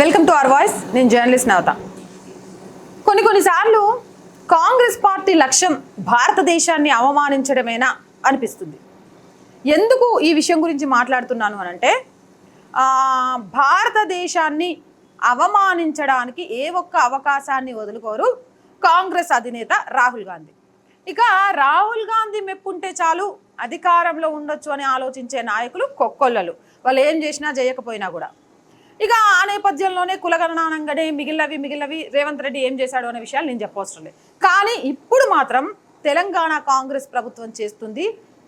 Welcome to our voice నేను journalist Navatha. కొన్ని కొన్నిసార్లు కాంగ్రెస్ పార్టీ లక్ష్యం భారతదేశాన్ని అవమానించడమేనా అనిపిస్తుంది. ఎందుకు ఈ విషయం గురించి మాట్లాడుతున్నాను అని అంటే భారతదేశాన్ని అవమానించడానికి ఏ ఒక్క అవకాశాన్ని వదులుకోరు కాంగ్రెస్ అధినేత రాహుల్ గాంధీ. ఇక రాహుల్ గాంధీ మెప్పుంటే చాలు అధికారంలో ఉండొచ్చు అని ఆలోచించే నాయకులు కొక్కొల్లలు. వాళ్ళు ఏం చేసినా చేయకపోయినా కూడా. ఇక ఆ నేపథ్యంలోనే కులగణనానంగానే మిగిలినవి మిగిలినవి రేవంత్ రెడ్డి ఏం చేశాడు అనే విషయాలు నేను చెప్పవసరం లేదు. కానీ ఇప్పుడు మాత్రం తెలంగాణ కాంగ్రెస్ ప్రభుత్వం చేస్తుంది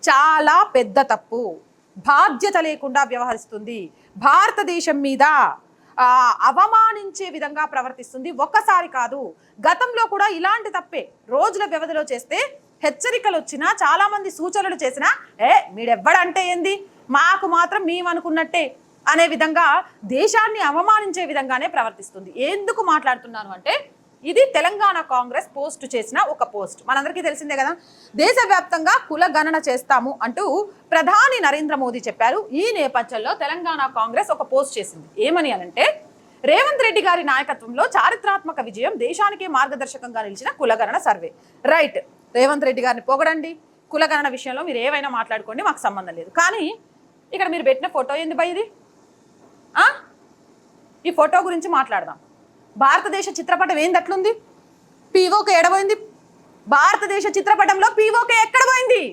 చాలా పెద్ద తప్పు. బాధ్యత లేకుండా వ్యవహరిస్తుంది. భారతదేశం మీద అవమానించే విధంగా ప్రవర్తిస్తుంది. ఒక్కసారి కాదు గతంలో కూడా ఇలాంటి తప్పే. రోజుల వ్యవధిలో చేస్తే హెచ్చరికలు వచ్చినా చాలామంది సూచనలు చేసినా ఏ మీడెవ్వడంటే ఏంది? మాకు మాత్రం మేము అనుకున్నట్టే అనే విధంగా దేశాన్ని అవమానించే విధంగానే ప్రవర్తిస్తుంది. ఎందుకు మాట్లాడుతున్నాను అంటే ఇది తెలంగాణ కాంగ్రెస్ పోస్ట్ చేసిన ఒక పోస్ట్. మనందరికీ తెలిసిందే కదా దేశవ్యాప్తంగా కుల గణన చేస్తాము అంటూ ప్రధాని నరేంద్ర మోదీ చెప్పారు. ఈ నేపథ్యంలో తెలంగాణ కాంగ్రెస్ ఒక పోస్ట్ చేసింది. ఏమని అనంటే రేవంత్ రెడ్డి గారి నాయకత్వంలో చారిత్రాత్మక విజయం దేశానికే మార్గదర్శకంగా నిలిచిన కులగణన సర్వే. రైట్ రేవంత్ రెడ్డి గారిని పొగడండి. కులగణన విషయంలో మీరు ఏవైనా మాట్లాడుకోండి మాకు సంబంధం లేదు. కానీ ఇక్కడ మీరు పెట్టిన ఫోటో ఏంది బై ఇది? ఈ ఫోటో గురించి మాట్లాడదాం. భారతదేశ చిత్రపటం ఏంది అట్లుంది? పీవోకే ఎడబోయింది. భారతదేశ చిత్రపటంలో పీవోకే ఎక్కడ పోయింది?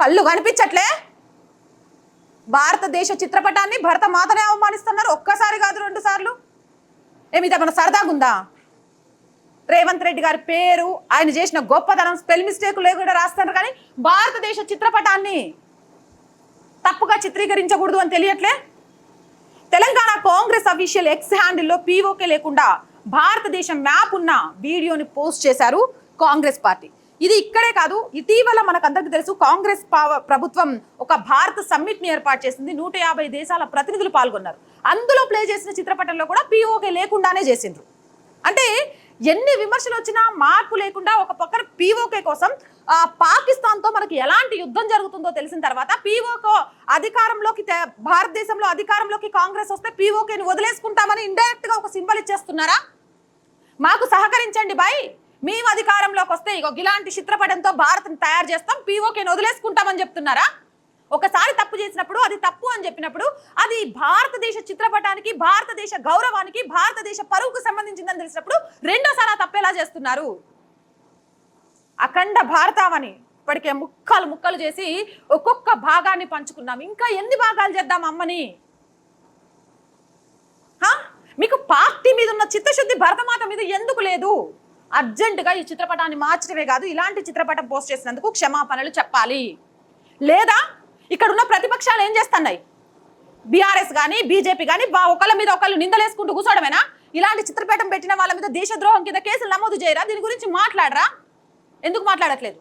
కళ్ళు కనిపించట్లే. భారతదేశ చిత్రపటాన్ని భరత మాతనే అవమానిస్తున్నారు. ఒక్కసారి కాదు రెండు సార్లు. ఏమి మన సరదాగుందా? రేవంత్ రెడ్డి గారి పేరు ఆయన చేసిన గొప్పతనం స్పెల్ మిస్టేక్ లేకుండా రాస్తున్నారు కానీ భారతదేశ చిత్రపటాన్ని తప్పుగా చిత్రీకరించకూడదు అని తెలియట్లే? తెలంగాణ కాంగ్రెస్ అఫీషియల్ ఎక్స్ హ్యాండిల్లో పీఓకే లేకుండా భారతదేశం మ్యాప్ ఉన్న వీడియోని పోస్ట్ చేశారు కాంగ్రెస్ పార్టీ. ఇది ఇక్కడే కాదు ఇటీవల మనకందరికీ తెలుసు కాంగ్రెస్ ప్రభుత్వం ఒక భారత సమ్మిట్ని ఏర్పాటు చేసింది. నూట యాభై దేశాల ప్రతినిధులు పాల్గొన్నారు. అందులో ప్లే చేసిన చిత్రపటంలో కూడా పీఓకే లేకుండానే చేసిండ్రు. అంటే ఎన్ని విమర్శలు వచ్చినా మార్పు లేకుండా ఒక పక్కన పీఓకే కోసం పాకిస్తాన్తో మనకి ఎలాంటి యుద్ధం జరుగుతుందో తెలిసిన తర్వాత పీఓకో అధికారంలోకి తే- భారతదేశంలో అధికారంలోకి కాంగ్రెస్ వస్తే పీఓకేని వదిలేసుకుంటామని ఇండైరెక్ట్గా ఒక సింబల్ ఇచ్చేస్తున్నారా? మాకు సహకరించండి బాయ్. మేము అధికారంలోకి వస్తే ఇగో ఇలాంటి చిత్రపటంతో భారత్ని తయారు చేస్తాం పీఓకేని వదిలేసుకుంటామని చెప్తున్నారా? ఒకసారి తప్పు చేసినప్పుడు అది తప్పు అని చెప్పినప్పుడు అది భారతదేశ చిత్రపటానికి భారతదేశ గౌరవానికి భారతదేశ పరువుకు సంబంధించిందని తెలిసినప్పుడు రెండోసారి తప్పేలా తప్పు ఎలా చేస్తున్నారు? అఖండ భారతావని ఇప్పటికే ముక్కలు ముక్కలు చేసి ఒక్కొక్క భాగాన్ని పంచుకున్నాం. ఇంకా ఎన్ని భాగాలు చేద్దాం అమ్మని? హా? మీకు పార్టీ మీద ఉన్న చిత్తశుద్ధి భరతమాత మీద ఎందుకు లేదు? అర్జెంటుగా ఈ చిత్రపటాన్ని మార్చడమే కాదు ఇలాంటి చిత్రపటం పోస్ట్ చేసినందుకు క్షమాపణలు చెప్పాలి. లేదా ఇక్కడ ఉన్న ప్రతిపక్షాలు ఏం చేస్తున్నాయి? బీఆర్ఎస్ కానీ బీజేపీ కానీ ఒకళ్ళ మీద ఒకళ్ళు నిందలేసుకుంటూ కూర్చోవడమేనా? ఇలాంటి చిత్రపటం పెట్టిన వాళ్ళ మీద దేశద్రోహం కింద కేసులు నమోదు చేయరా? దీని గురించి మాట్లాడరా? ఎందుకు మాట్లాడట్లేదు?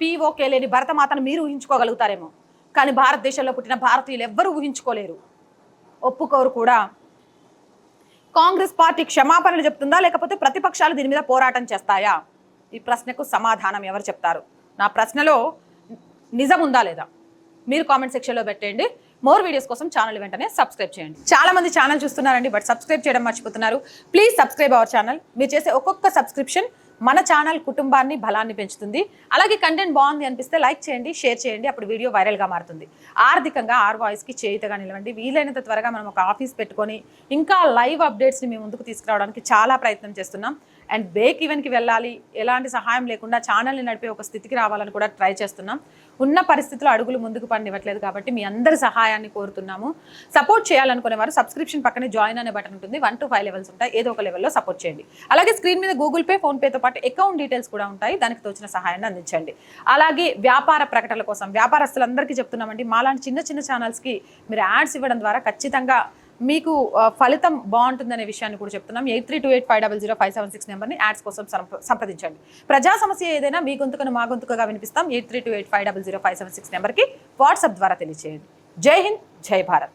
పీఓకే లేని భరతమాతను మీరు ఊహించుకోగలుగుతారేమో. కానీ భారతదేశంలో పుట్టిన భారతీయులు ఎవ్వరూ ఊహించుకోలేరు. ఒప్పుకోరు కూడా. కాంగ్రెస్ పార్టీ క్షమాపణలు చెప్తుందా? లేకపోతే ప్రతిపక్షాలు దీని మీద పోరాటం చేస్తాయా? ఈ ప్రశ్నకు సమాధానం ఎవరు చెప్తారు? నా ప్రశ్నలో నిజం ఉందా లేదా? మీరు కామెంట్ సెక్షన్లో పెట్టేయండి. మోర్ వీడియోస్ కోసం ఛానల్ వెంటనే సబ్స్క్రైబ్ చేయండి. చాలా మంది ఛానల్ చూస్తున్నారండి బట్ సబ్స్క్రైబ్ చేయడం మర్చిపోతున్నారు. Please subscribe our channel. మీరు చేసే ఒక్కొక్క సబ్స్క్రిప్షన్ మన ఛానల్ కుటుంబాన్ని బలాన్ని పెంచుతుంది. అలాగే కంటెంట్ బాగుంది అనిపిస్తే లైక్ చేయండి షేర్ చేయండి. అప్పుడు వీడియో వైరల్గా మారుతుంది. ఆర్థికంగా ఆర్ వాయిస్కి చేయుతగా నిలవండి. వీలైనంత త్వరగా మనం ఒక ఆఫీస్ పెట్టుకొని ఇంకా లైవ్ అప్డేట్స్ని మేము ముందుకు తీసుకురావడానికి చాలా ప్రయత్నం చేస్తున్నాం. అండ్ బేక్ ఈవెన్కి వెళ్ళాలి ఎలాంటి సహాయం లేకుండా ఛానల్ని నడిపే ఒక స్థితికి రావాలని కూడా ట్రై చేస్తున్నాం. ఉన్న పరిస్థితుల్లో అడుగులు ముందుకు పండివ్వట్లేదు కాబట్టి మీ అందరి సహాయాన్ని కోరుతున్నాము. సపోర్ట్ చేయాలనుకునే వారు సబ్స్క్రిప్షన్ పక్కనే జాయిన్ అనే బటన్ ఉంటుంది. వన్ టు ఫైవ్ లెవెల్స్ ఉంటాయి. ఏదో ఒక లెవెల్లో సపోర్ట్ చేయండి. అలాగే స్క్రీన్ మీద గూగుల్ పే ఫోన్పేతో పాటు అకౌంట్ డీటెయిల్స్ కూడా ఉంటాయి. దానికి తోచిన సహాయాన్ని అందించండి. అలాగే వ్యాపార ప్రకటనల కోసం వ్యాపారస్తులందరికీ చెప్తున్నామండి. మాలాంటి చిన్న చిన్న ఛానల్స్కి మీరు యాడ్స్ ఇవ్వడం ద్వారా ఖచ్చితంగా మీకు ఫలితం బాగుంటుందనే విషయాన్ని కూడా చెప్తున్నాం. Eight three two eight five double zero five seven six నెంబర్ని యాడ్స్ కోసం సంప్రదించండి. ప్రజా సమస్య ఏదైనా మీ గొంతుకను మా గొంతుకగా వినిపిస్తాం. Eight three two eight five double zero five seven six నెంబర్కి వాట్సాప్ ద్వారా తెలియజేయండి జై హింద్ జై భారత్.